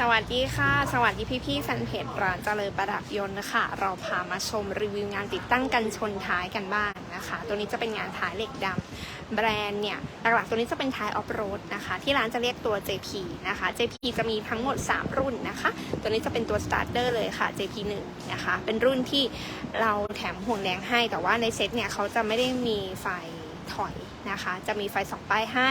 สวัสดีค่ะ สวัสดีพี่ๆแฟนเพจร้านเจริญประดับยนต์นะคะ เราพามาชมรีวิวงานติดตั้งกันชนท้ายกันบ้างนะคะ ตัวนี้จะเป็นงานท้ายเหล็กดำแบรนด์เนี่ยหลักๆตัวนี้จะเป็นท้ายออฟโรดนะคะ ที่ร้านจะเรียกตัว JP นะคะ JP จะมีทั้งหมด 3 รุ่นนะคะ ตัวนี้จะเป็นตัว starter เลยค่ะ JP 1นะคะ เป็นรุ่นที่เราแถมห่วงแดงให้ แต่ว่าในเซ็ตเนี่ยเขาจะไม่ได้มีไฟ ถอยนะคะ จะมีไฟสองป้ายให้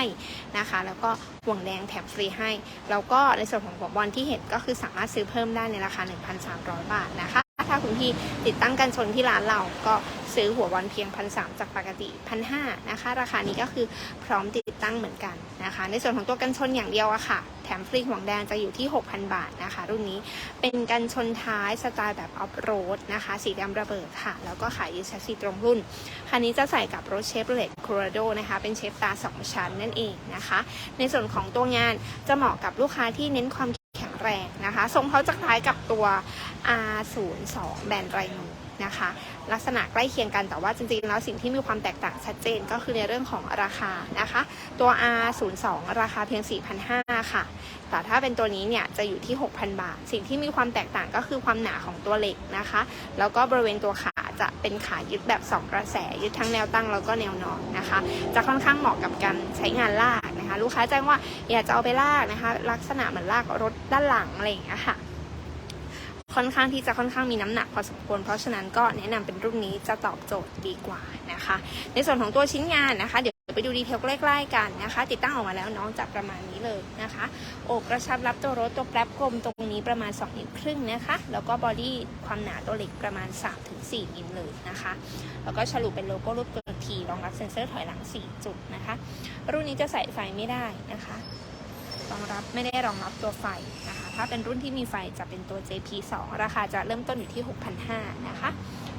นะคะ แล้วก็ห่วงแดงแถมฟรีให้ แล้วก็ในส่วนของหัวบอลที่เห็นก็คือสามารถซื้อเพิ่มได้ในราคา 1,300 บาทนะคะ ถ้าคุณพี่ติดตั้งกันชนที่ร้านเราก็ซื้อหัวบอลเพียงพันสจากปกติพันหนะคะ ราคานี้ก็คือพร้อมติดตั้งเหมือนกันนะคะ ในส่วนของตัวกันชนอย่างเดียวอะค่ะ มฟรีห่วงแดงจะอยู่ที่ 6,000 บาทนะคะ รุ่นนี้เป็นกันชนท้ายสไตล์แบบออฟโรดนะคะ สีดำระเบิดค่ะ แล้วก็ขายยูชัสีตรงรุ่น คันนี้จะใส่กับรถเชฟเลตโคโรโดนะคะ เป็นเชฟตา 2 ชั้นนั่นเองนะคะ ในส่วนของตัวงานจะเหมาะกับลูกค้าที่เน้นความแข็งแรงนะคะทรงเขาจะคล้ายกับตัว R02 แบรนด์ไรโนนะคะลักษณะใกล้เคียงกันแต่ว่าจริงๆแล้วสิ่งที่มีความแตกต่างชัดเจนก็คือในเรื่องของราคานะคะ ตัว R02 ราคาเพียง4 5 ค่ะ แต่ถ้าเป็นตัวนี้เนี่ยจะอยู่ที่ 6,000 บาท สิ่งที่มีความแตกต่างก็คือความหนาของตัวเหล็กนะคะ แล้วก็บริเวณตัวขาจะเป็นขายึดแบบ 2 กระแส ยึดทั้งแนวตั้งแล้วก็แนวนอนนะคะ จะค่อนข้างเหมาะกับการใช้งานลากนะคะ ลูกค้าแจ้งว่าอยากจะเอาไปลากนะคะ ลักษณะเหมือนลากรถด้านหลังอะไรอย่างเงี้ยค่ะค่อนข้างที่จะค่อนข้างมีน้ำหนักพอสมควร เพราะฉะนั้นก็แนะนำเป็นรุ่นนี้จะตอบโจทย์ดีกว่านะคะ ในส่วนของตัวชิ้นงานนะคะเดี๋ยว ไปดูดีเทลใกล้ๆกันนะคะ ติดตั้งออกมาแล้วน้องจะประมาณนี้เลยนะคะอบกระชับรับตัวรถตัวแกลบกลมตรงนี้ประมาณ 2 นิ้วครึ่งนะคะ แล้วก็บอดี้ความหนาตัวเหล็กประมาณ 3-4มิลเลยนะคะ แล้วก็ฉลุเป็นโลโก้รูปตัวทีรองรับเซ็นเซอร์ถอยหลัง 4 จุดนะคะ รุ่นนี้จะใส่ไฟไม่ได้นะคะรองรับไม่ได้รองรับตัวไฟนะคะ ถ้าเป็นรุ่นที่มีไฟจะเป็นตัว JP2 ราคาจะเริ่มต้นอยู่ที่ 6,500นะคะ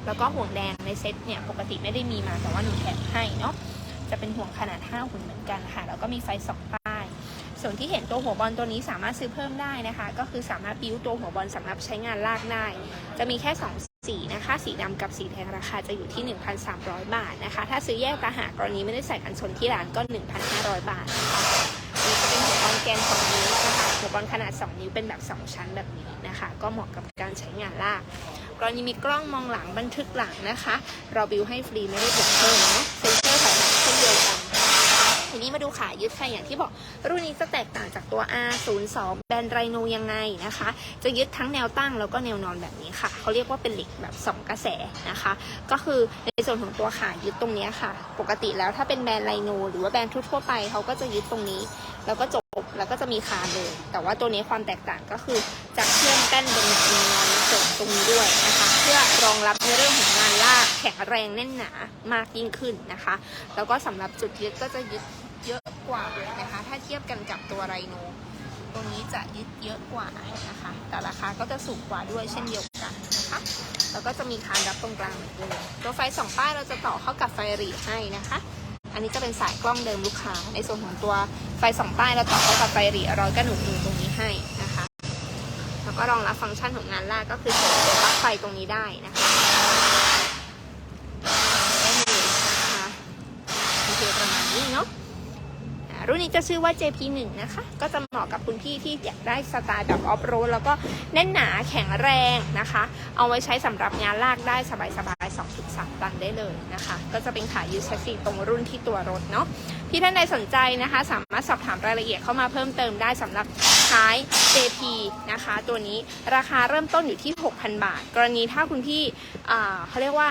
แล้วก็ห่วงแดงในเซ็ตเนี่ยปกติไม่ได้มีมาแต่ว่าหนูแถมให้เนาะ จะเป็นห่วงขนาด 5 หุ่นเหมือนกันค่ะ แล้วก็มีไฟ2ป้าย ส่วนที่เห็นตัวหัวบอลตัวนี้สามารถซื้อเพิ่มได้นะคะ ก็คือสามารถบิ้วตัวหัวบอลสำหรับใช้งานลากได้ จะมีแค่ 2 สีนะคะ สีดำกับสีแดงราคาจะอยู่ที่ 1,300 บาทนะคะ ถ้าซื้อแยกตาหากกรณีไม่ได้ใส่กันชนที่ร้านก็ 1,500 บาทนะคะอันนี้จะเป็นหัวบอลแกน2นิ้วนะคะหัวบอลขนาด 2 นิ้วเป็นแบบ 2 ชั้นแบบนี้นะคะ ก็เหมาะกับการใช้งานลากกรณีมีกล้องมองหลังบันทึกหลังนะคะ เราบิวให้ฟรีไม่ได้บวกเพิ่มเนาะ เดียวกันทีนี้มาดูขายึดค่ะอย่างที่บอก รุ่นนี้จะแตกต่างจากตัว R02 แบรนด์ไรโนยังไงนะคะ จะยึดทั้งแนวตั้งแล้วก็แนวนอนแบบนี้ค่ะ เขาเรียกว่าเป็นเหล็กแบบ 2 กระแสนะคะ ก็คือในส่วนของตัวขายึดตรงนี้ค่ะ ปกติแล้วถ้าเป็นแบรนด์ไรโนหรือว่าแบรนด์ทั่วไปเขาก็จะยึดตรงนี้ แล้วก็จบแล้วก็จะมีคานเลย แต่ว่าตัวนี้ความแตกต่างก็คือจะเชื่อมแป้นบนง ตรงนี้ด้วยนะคะ เพื่อรองรับในเรื่องของงานลากแข็งแรงแน่นหนามากยิ่งขึ้นนะคะ แล้วก็สำหรับจุดยึดก็จะยึดเยอะกว่านะคะ ถ้าเทียบกันกับตัวไรโนตรงนี้จะยึดเยอะกว่านะคะ แต่ราคาก็จะสูงกว่าด้วยเช่นเดียวกันนะคะ แล้วก็จะมีคานรับตรงกลางเหมือนเดิมตัวไฟสองป้ายเราจะต่อเข้ากับไฟรีให้นะคะ อันนี้จะเป็นสายกล้องเดิมลูกค้า ในส่วนของตัวไฟสองป้ายเราต่อเข้ากับไฟรีร้อยกระหนุนตรงนี้ให้ ก็รองรับฟังก์ชันของงานลากก็คือใส่ตัวปลั๊กไฟตรงนี้ได้นะคะได้เลยนะคะโอเคประมาณนี้เนาะรุ่นนี้จะชื่อว่า JP1 นะคะ ก็จะเหมาะกับคุณพี่ที่อยากได้สไตล์แบบออฟโรดแล้วก็แน่นหนาแข็งแรงนะคะ เอาไว้ใช้สำหรับงานลากได้สบายๆ2-3ตันได้เลยนะคะ ก็จะเป็นขายูแชสซีตรงรุ่นที่ตัวรถเนาะ พี่ท่านใดสนใจนะคะ สามารถสอบถามรายละเอียดเข้ามาเพิ่มเติมได้สำหรับ ท้าย JP นะคะ ตัวนี้ราคาเริ่มต้นอยู่ที่ 6,000 บาท กรณีถ้าคุณพี่เขาเรียกว่า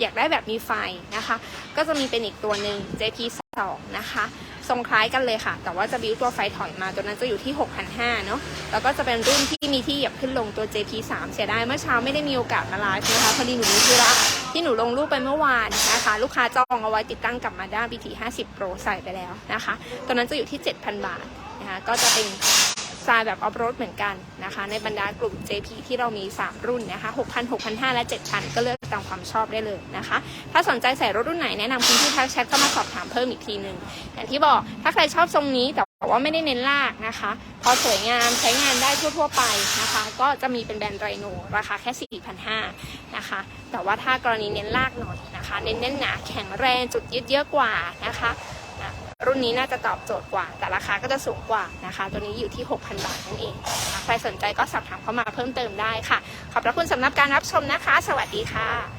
อยากได้แบบมีไฟนะคะ ก็จะมีเป็นอีกตัวหนึ่ง JP 2นะคะ ทรงคล้ายกันเลยค่ะ แต่ว่าจะบิวตัวไฟถอยมา ตัวนั้นจะอยู่ที่ 6,500เนาะ แล้วก็จะเป็นรุ่นที่มีที่เหยียบขึ้นลงตัว JP 3เสียดายเมื่อเช้าไม่ได้มีโอกาสมาไลฟ์นะคะ พอดีหนูมีธุระที่หนูลงรูปไปเมื่อวานนะคะ ลูกค้าจองเอาไว้ติดตั้งกับ Mazda BT 50 Pro ใส่ไปแล้วนะคะ ตัวนั้นจะอยู่ที่ 7,000 บาทนะคะ ก็จะเป็น สไตล์แบบออฟโรดเหมือนกันนะคะ ในบรรดากลุ่ม JP ที่เรามี 3 รุ่นนะคะ6,000 6,500 และ 7,000 ก็เลือกตามความชอบได้เลยนะคะ ถ้าสนใจใส่รถรุ่นไหนแนะนำคุณพี่ทักแชทเข้ามาสอบถามเพิ่มอีกทีหนึ่งอย่างที่บอกถ้าใครชอบทรงนี้แต่ว่าไม่ได้เน้นลากนะคะ พอสวยงามใช้งานได้ทั่ว ๆ ไปนะคะ ก็จะมีเป็นแบรนด์ไรโนราคาแค่ 4,500นะคะ แต่ว่าถ้ากรณีเน้นลากหน่อยนะคะ เน้นเน้นหนาแข็งแรงจุดยึดเยอะกว่านะคะ รุ่นนี้น่าจะตอบโจทย์กว่า แต่ราคาก็จะสูงกว่านะคะ ตัวนี้อยู่ที่ 6,000 บาทนั่นเองใครสนใจก็สอบถามเข้ามาเพิ่มเติมได้ค่ะ ขอบพระคุณสำหรับการรับชมนะคะ สวัสดีค่ะ